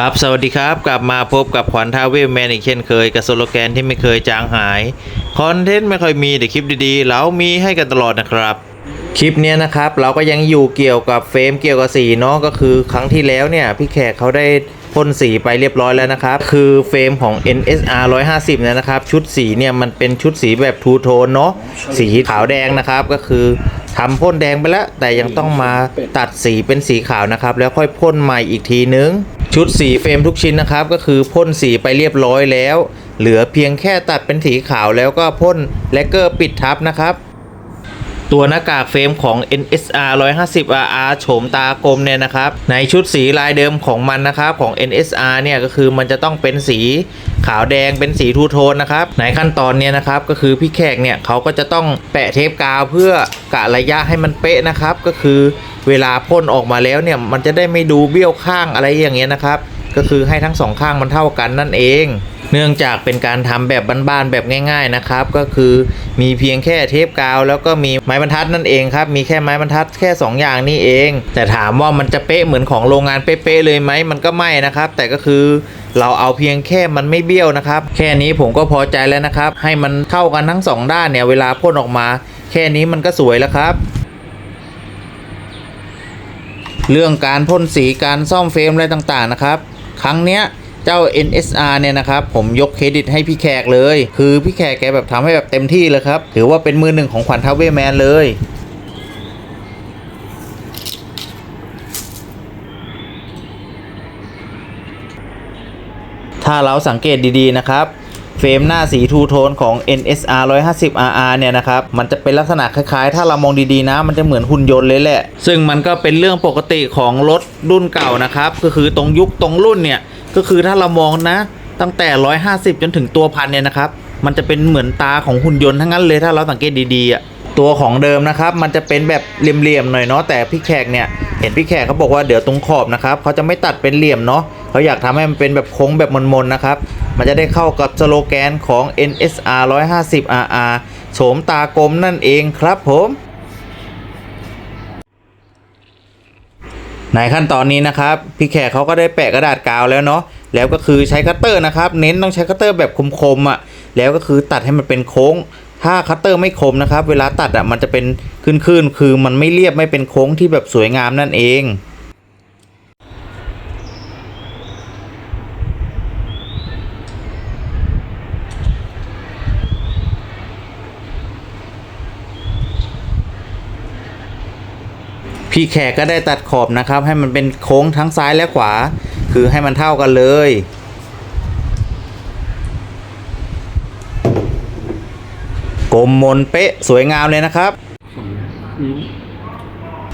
ครับ สวัสดีครับ กลับมาพบกับขวัญทาเวลแมนอีกเช่นเคย กับสโลแกนที่ไม่เคยจางหาย คอนเทนต์ไม่ค่อยมีแต่คลิปดีๆ เรามีให้กันตลอดนะครับ คลิปเนี้ยนะครับ เราก็ยังอยู่เกี่ยวกับเฟรมเกี่ยวกับสีเนาะก็คือครั้งที่แล้วเนี่ย พี่แขกเขาได้ พ่นสีไปเรียบร้อยแล้วนะครับ คือเฟรมของ NSR 150เนี่ยนะครับ ชุดสีเนี่ยมันเป็นชุดสีแบบทูโทนเนาะสีขาวแดงนะครับก็คือทำพ่นแดงไปแล้ว แต่ยังต้องมาตัดสีเป็นสีขาวนะครับ แล้วค่อยพ่นใหม่อีกทีนึง ชุดสีเฟรมทุกชิ้นนะครับ ก็คือพ่นสีไปเรียบร้อยแล้ว เหลือเพียงแค่ตัดเป็นสีขาวแล้วก็พ่นแลกเกอร์ปิดทับนะครับ ตัวหน้ากากเฟรมของ NSR 150 RR โฉมตากลมเนี่ยนะครับ ในชุดสีลายเดิมของมันนะครับของ NSR เนี่ยก็คือมันจะต้องเป็นสีขาวแดงเป็นสีทูโทนนะครับ ในขั้นตอนเนี้ยนะครับก็คือพี่แขกเนี่ยเขาก็จะต้องแปะเทปกาวเพื่อกะระยะให้มันเป๊ะนะครับ ก็คือเวลาพ่นออกมาแล้วเนี่ยมันจะได้ไม่ดูเบี้ยวข้างอะไรอย่างเงี้ยนะครับ ก็คือให้ทั้งสองข้างมันเท่ากันนั่นเอง เนื่องจากเป็นการทำแบบบ้านๆแบบง่าย ๆนะครับ ก็คือมีเพียงแค่เทปกาว แล้วก็มีไม้บรรทัดนั่นเองครับ มีแค่ไม้บรรทัดแค่ 2 อย่างนี้เอง แต่ถามว่ามันจะเป๊ะเหมือนของโรงงานเป๊ะๆเลยไหมมันก็ไม่นะครับ แต่ก็คือเราเอาเพียงแค่มันไม่เบี้ยวนะครับ แค่นี้ผมก็พอใจแล้วนะครับ ให้มันเข้ากันทั้งสองด้านเนี่ยเวลาพ่นออกมา แค่นี้มันก็สวยแล้วครับเรื่องการพ่นสีการซ่อมเฟรมอะไรต่างๆนะครับ ครั้งเนี้ยเจ้า NSR เนี่ยนะครับผมยกเครดิตให้พี่แขกเลย คือพี่แขกแกแบบทำให้แบบเต็มที่เลยครับ ถือว่าเป็นมือหนึ่งของขวัญทาวเวแมนเลย ถ้าเราสังเกตดีๆนะครับ รมหน้าสีทูโทนของ NSR 150 RR เนี่ยนะครับ มันจะเป็นลักษณะคล้ายๆ ถ้าเรามองดีๆนะ มันจะเหมือนหุ่นยนต์เลยแหละ ซึ่งมันก็เป็นเรื่องปกติของรถรุ่นเก่านะครับ ก็คือตรงยุคตรงรุ่นเนี่ย ก็คือถ้าเรามองนะ ตั้งแต่ 150 จนถึงตัวพันเนี่ยนะครับ มันจะเป็นเหมือนตาของหุ่นยนต์ทั้งนั้นเลยถ้าเราสังเกตดีๆอะ ตัวของเดิมนะครับ มันจะเป็นแบบเหลี่ยมๆหน่อยเนาะแต่พี่แขกเนี่ยเห็นพี่แขกเขาบอกว่าเดี๋ยวตรงขอบนะครับเขาจะไม่ตัดเป็นเหลี่ยมเนาะเขาอยากทำให้มันเป็นแบบโค้งแบบมนๆนะครับมันจะได้เข้ากับสโลแกนของ NSR 150 RR โฉมตากลมนั่นเองครับผมในขั้นตอนนี้นะครับพี่แขกเขาก็ได้แปะกระดาษกาวแล้วเนาะแล้วก็คือใช้คัตเตอร์นะครับ เน้นต้องใช้คัตเตอร์แบบคมๆอะ่ะแล้วก็คือตัดให้มันเป็นโค้ง ถ้าคัตเตอร์ไม่คมนะครับ เวลาตัดอะมันจะเป็นขึ้นๆคือมันไม่เรียบไม่เป็นโค้งที่แบบสวยงามนั่นเองพี่แขกก็ได้ตัดขอบนะครับ ให้มันเป็นโค้งทั้งซ้ายและขวา คือให้มันเท่ากันเลย กลมมนเป๊ะสวยงามเลยนะครับ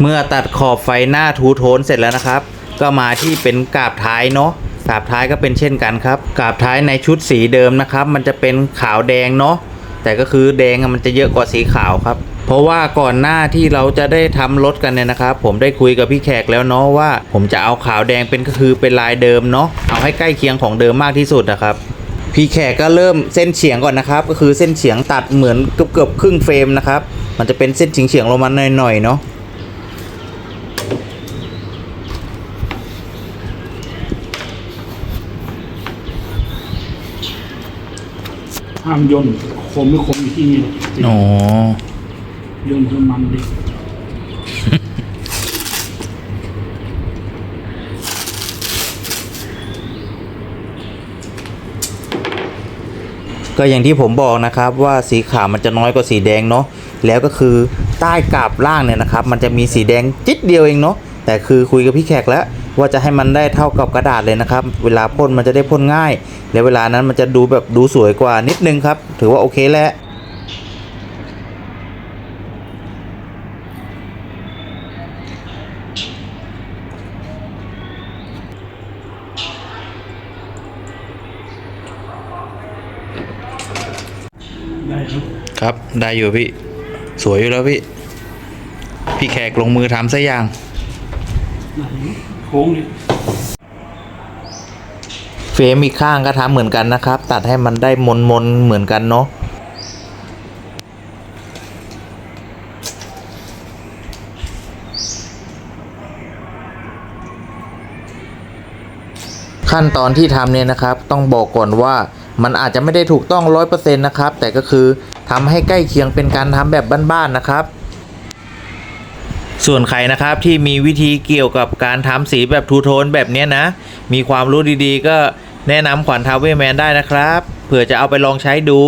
เมื่อตัดขอบไฟหน้าทูโทนเสร็จแล้วนะครับ ก็มาที่เป็นกาบท้ายเนาะกาบท้ายก็เป็นเช่นกันครับกาบท้ายในชุดสีเดิมนะครับ มันจะเป็นขาวแดงเนาะแต่ก็คือแดงมันจะเยอะกว่าสีขาวครับ เพราะว่าก่อนหน้าที่เราจะได้ทำรถกันเนี่ยนะครับ ผมได้คุยกับพี่แขกแล้วเนาะว่า ผมจะเอาขาวแดงเป็นก็คือเป็นลายเดิมเนาะเอาให้ใกล้เคียงของเดิมมากที่สุดนะครับ พี่แขกก็เริ่มเส้นเฉียงก่อนนะครับ ก็คือเส้นเฉียงตัดเหมือนเกือบเกือบๆครึ่งเฟรมนะครับ มันจะเป็นเส้นเฉียงเฉียงๆลงมาหน่อยๆเนาะห้ามย่นคมไม่คมอยู่ที่นี่อ๋อย่นจนมันดิ ก็อย่างที่ผมบอกนะครับว่าสีขาวมันจะน้อยกว่าสีแดงเนาะแล้วก็คือใต้กาบล่างเนี่ยนะครับ มันจะมีสีแดงจิดเดียวเองเนาะแต่คือคุยกับพี่แขกแล้วว่าจะให้มันได้เท่ากับกระดาษเลยนะครับ เวลาพ่นมันจะได้พ่นง่าย แล้วเวลานั้นมันจะดูแบบดูสวยกว่านิดนึงครับ ถือว่าโอเคแล้ว ครับครับได้อยู่พี่ สวยอยู่แล้วพี่ พี่แขกลงมือทำซะอย่างไหนโค้งดิเฟรมอีกข้างก็ทำเหมือนกันนะครับ ตัดให้มันได้มนมนๆเหมือนกันเนาะขั้นตอนที่ทำเนี่ยนะครับ ต้องบอกก่อนว่า มันอาจจะไม่ได้ถูกต้อง 100%นะครับ แต่ก็คือทำให้ใกล้เคียงเป็นการทำแบบบ้านๆนะครับ ส่วนใครนะครับที่มีวิธีเกี่ยวกับการทำสีแบบทูโทนแบบนี้นะ มีความรู้ดีๆ ก็แนะนำขวัญทาวเวแมนได้นะครับเผื่อจะเอาไปลองใช้ดู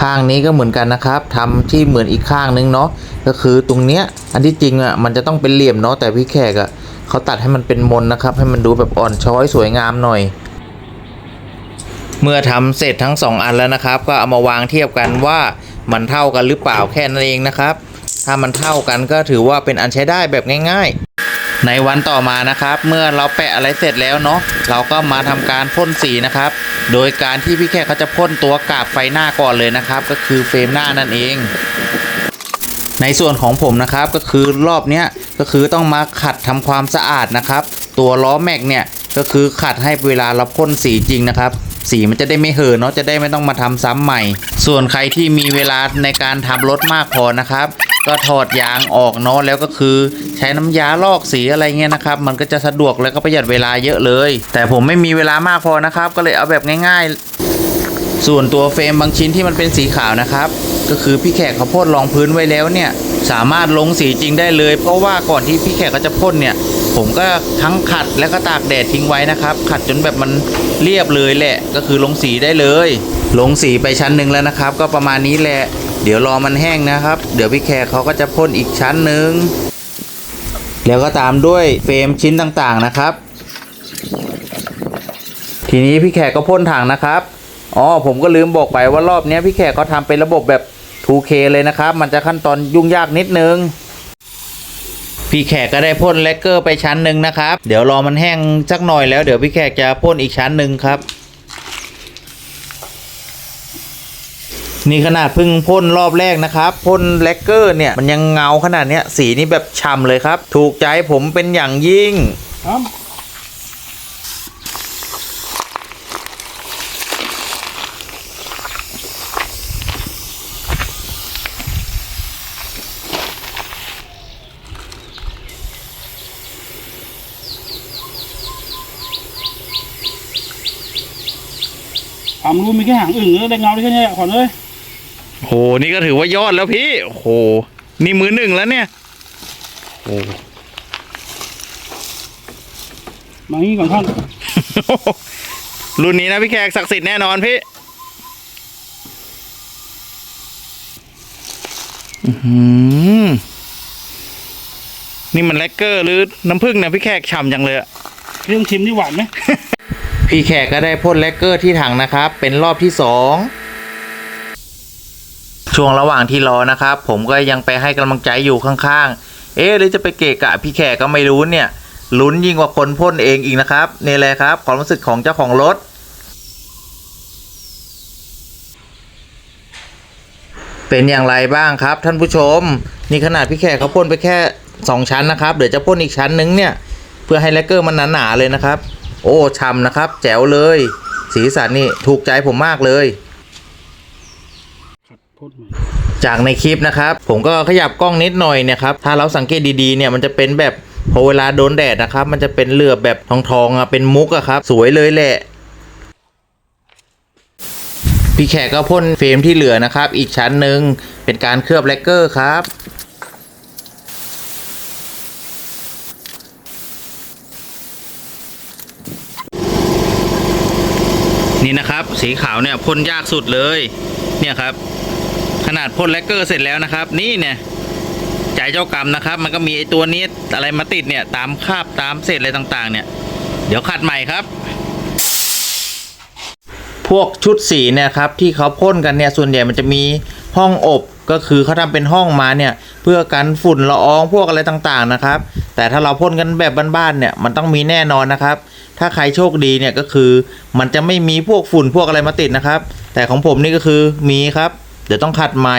ข้างนี้ก็เหมือนกันนะครับทำที่เหมือนอีกข้างนึงเนาะก็คือตรงเนี้ยอันที่จริงอะมันจะต้องเป็นเหลี่ยมเนาะแต่พี่แขกอะ เขาตัดให้มันเป็นมนนะครับ ให้มันดูแบบอ่อนช้อยสวยงามหน่อย เมื่อทำเสร็จทั้งสองอันแล้วนะครับ ก็เอามาวางเทียบกันว่ามันเท่ากันหรือเปล่าแค่นั้นเองนะครับ ถ้ามันเท่ากันก็ถือว่าเป็นอันใช้ได้แบบง่ายๆ ในวันต่อมานะครับ เมื่อเราแปะอะไรเสร็จแล้วเนาะเราก็มาทำการพ่นสีนะครับ โดยการที่พี่แขกเขาจะพ่นตัวกาบไฟหน้าก่อนเลยนะครับ ก็คือเฟรมหน้านั่นเองในส่วนของผมนะครับก็คือรอบเนี้ย ก็คือต้องมาขัดทำความสะอาดนะครับ ตัวล้อแม็กเนี่ยก็คือขัดให้เวลาเราพ่นสีจริงนะครับ สีมันจะได้ไม่เห่อะเนาะจะได้ไม่ต้องมาทำซ้ำใหม่ ส่วนใครที่มีเวลาในการทำรถมากพอนะครับ ก็ถอดยางออกเนาะแล้วก็คือใช้น้ำยาลอกสีอะไรเงี้ยนะครับ มันก็จะสะดวกแล้วก็ประหยัดเวลาเยอะเลย แต่ผมไม่มีเวลามากพอนะครับ ก็เลยเอาแบบง่าย ๆ ส่วนตัวเฟรมบางชิ้นที่มันเป็นสีขาวนะครับ ก็คือพี่แขกเขาพ่นรองพื้นไว้แล้วเนี่ย สามารถลงสีจริงได้เลย เพราะว่าก่อนที่พี่แขกเขาจะพ่นเนี่ย ผมก็ทั้งขัดแล้วก็ตากแดดทิ้งไว้นะครับ ขัดจนแบบมันเรียบเลยแหละ ก็คือลงสีได้เลย ลงสีไปชั้นหนึ่งแล้วนะครับ ก็ประมาณนี้แหละ เดี๋ยวรอมันแห้งนะครับ เดี๋ยวพี่แขกเขาก็จะพ่นอีกชั้นหนึ่งแล้วก็ตามด้วยเฟรมชิ้นต่างๆนะครับ ทีนี้พี่แขกก็พ่นถังนะครับอ๋อผมก็ลืมบอกไปว่ารอบนี้พี่แขกเขาทำเป็นระบบแบบ 2K เลยนะครับ มันจะขั้นตอนยุ่งยากนิดนึง พี่แขกก็ได้พ่นแลกเกอร์ไปชั้นหนึ่งนะครับ เดี๋ยวรอมันแห้งสักหน่อยแล้วเดี๋ยวพี่แขกจะพ่นอีกชั้นหนึ่งครับนี่ขนาดเพิ่งพ่นรอบแรกนะครับพ่นแลกเกอร์เนี่ยมันยังเงาขนาดเนี้ยสีนี่แบบฉ่ำเลยครับ ถูกใจผมเป็นอย่างยิ่งามรู้มีแค่หางอึ่งเลยได้เงาได้แค่นี้แหละขวัญเลยโหนี่ก็ถือว่ายอดแล้วพี่โอ้โหนี่มือหนึ่งแล้วเนี่ยโอ้มางี้ก่อนท่าน รุ่นนี้นะพี่แขกศักดิ์สิทธิ์แน่นอนพี่อื้อหือนี่มันแลกเกอร์หรือน้ำผึ้งเนี่ยพี่แขกฉ่ำจังเลยอะพี่ต้องชิมที่หวานไหม พี่แขกก็ได้พ่นแลกเกอร์ที่ถังนะครับ เป็นรอบที่สองช่วงระหว่างที่รอนะครับ ผมก็ยังไปให้กำลังใจอยู่ข้างๆ เอ๊ะหรือจะไปเกะกะพี่แขกก็ไม่รู้เนี่ยลุ้นยิ่งกว่าคนพ่นเองอีกนะครับนี่แหละครับความรู้สึกของเจ้าของรถเป็นอย่างไรบ้างครับ ท่านผู้ชม นี่ขนาดพี่แขกเขาพ่นไปแค่ 2 ชั้นนะครับ เดี๋ยวจะพ่นอีกชั้นนึงเนี่ย เพื่อให้แลกเกอร์มันหนาๆเลยนะครับ โอ้ช่ำนะครับ แจ๋วเลย สีสันนี่ถูกใจผมมากเลย จากในคลิปนะครับ ผมก็ขยับกล้องนิดหน่อยเนี่ยครับถ้าเราสังเกตดีๆเนี่ยมันจะเป็นแบบพอเวลาโดนแดดนะครับ มันจะเป็นเหลือบแบบทองๆอะเป็นมุกอะครับ สวยเลยแหละพี่แขกก็พ่นเฟรมที่เหลือนะครับ อีกชั้นหนึ่งเป็นการเคลือบแลกเกอร์ครับ นี่นะครับ สีขาวเนี่ยพ่นยากสุดเลย เนี่ยครับ ขนาดพ่นแลกเกอร์เสร็จแล้วนะครับ นี่เนี่ยใจเจ้ากรรมนะครับ มันก็มีไอตัวนี้อะไรมาติดเนี่ย ตามคาบตามเศษอะไรต่างๆ เนี่ย เดี๋ยวขัดใหม่ครับ พวกชุดสีเนี่ยครับที่เขาพ่นกันเนี่ยส่วนใหญ่มันจะมีห้องอบก็คือเขาทำเป็นห้องมาเนี่ย พื่อกันฝุ่นละอองพวกอะไรต่างๆนะครับ แต่ถ้าเราพ่นกันแบบบ้านๆเนี่ยมันต้องมีแน่นอนนะครับ ถ้าใครโชคดีเนี่ยก็คือมันจะไม่มีพวกฝุ่นพวกอะไรมาติดนะครับ แต่ของผมนี่ก็คือมีครับ เดี๋ยวต้องขัดใหม่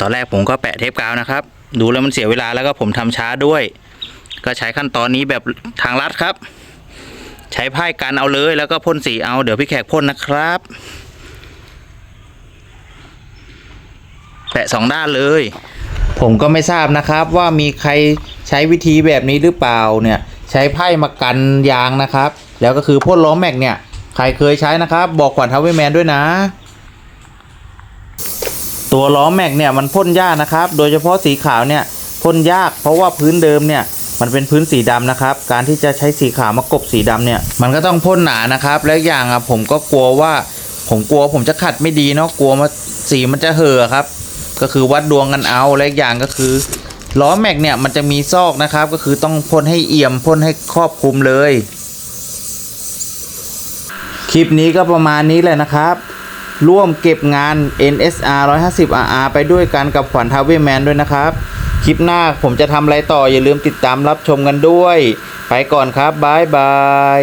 ตอนแรกผมก็แปะเทปกาวนะครับ ดูแล้วมันเสียเวลาแล้วก็ผมทำช้าด้วย ก็ใช้ขั้นตอนนี้แบบทางลัดครับ ใช้ไพ่กันเอาเลยแล้วก็พ่นสีเอาเดี๋ยวพี่แขกพ่นนะครับ แปะสองด้านเลย ผมก็ไม่ทราบนะครับว่ามีใครใช้วิธีแบบนี้หรือเปล่าเนี่ยใช้ไพ่มากันยางนะครับ แล้วก็คือพ่นล้อแม็กเนี่ยใครเคยใช้นะครับ บอกขวัญทาวเวแมนด้วยนะ ตัวล้อแม็กเนี่ยมันพ่นยากนะครับ โดยเฉพาะสีขาวเนี่ยพ่นยากเพราะว่าพื้นเดิมเนี่ย มันเป็นพื้นสีดำนะครับ การที่จะใช้สีขาวมากบสีดำเนี่ย มันก็ต้องพ่นหนานะครับ แล้วอย่างอะผมก็กลัวว่า ผมกลัวผมจะขัดไม่ดีเนาะ กลัวมาสีมันจะเห่อครับ ก็คือวัดดวงกันเอา และอีกอย่างก็คือล้อแม็กเนี่ยมันจะมีซอกนะครับ ก็คือต้องพ่นให้เอี่ยมพ่นให้ครอบคลุมเลย คลิปนี้ก็ประมาณนี้แหละนะครับ ร่วมเก็บงาน NSR 150 RR ไปด้วยกันกับขวัญทาวเวอร์แมนด้วยนะครับ คลิปหน้าผมจะทำอะไรต่ออย่าลืมติดตามรับชมกันด้วย ไปก่อนครับ บ๊ายบาย